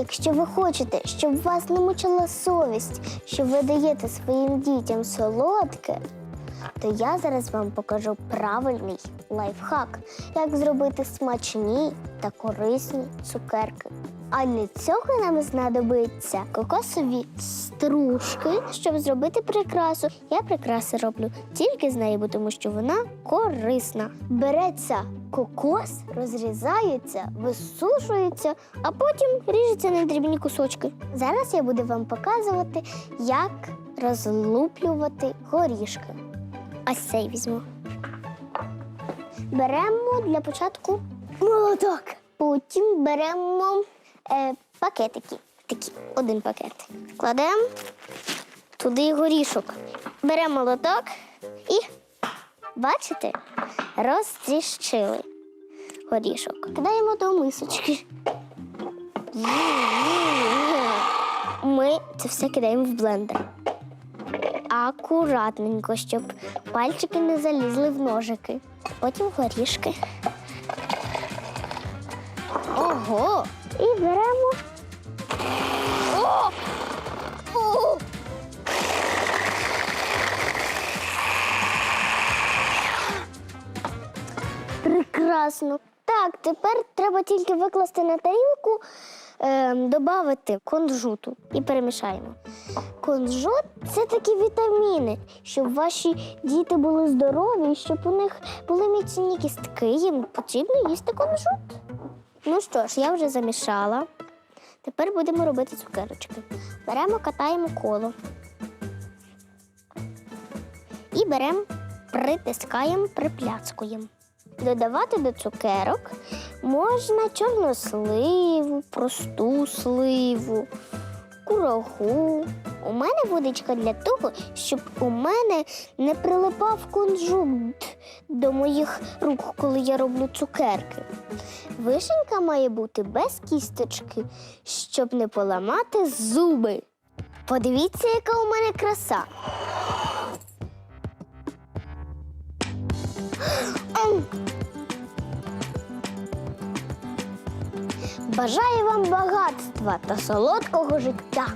Якщо ви хочете, щоб вас не мучила совість, що ви даєте своїм дітям солодке, то я зараз вам покажу правильний лайфхак, як зробити смачні та корисні цукерки. А для цього нам знадобиться кокосові стружки, щоб зробити прикрасу. Я прикраси роблю тільки з неї, тому що вона корисна. Береться кокос, розрізається, висушується, а потім ріжеться на дрібні кусочки. Зараз я буду вам показувати, як розлуплювати горішки. Ось цей візьму. Беремо для початку молоток. Потім беремо е, пакетики. Такі, один пакет. Кладемо туди горішок. Беремо молоток і, бачите, розтріщили горішок. Кидаємо до мисочки. Ми це все кидаємо в блендер. Акуратненько, щоб пальчики не залізли в ножики. Потім горішки. Ого! І беремо. О! О! Прекрасно. Так, тепер треба тільки викласти на тарілку, е, додати кунжуту і перемішаємо. Кунжут це такі вітаміни, щоб ваші діти були здорові, щоб у них були міцні кістки, їм потрібно їсти кунжут. Ну що ж, я вже замішала. Тепер будемо робити цукерочки. Беремо, катаємо коло. І беремо, притискаємо, припляцкуємо. Додавати до цукерок можна чорносливу, просту сливу, курагу. У мене водичка для того, щоб у мене не прилипав кунжут до моїх рук, коли я роблю цукерки. Вишенька має бути без кісточки, щоб не поламати зуби. Подивіться, яка у мене краса. Бажаю вам багатства та солодкого життя.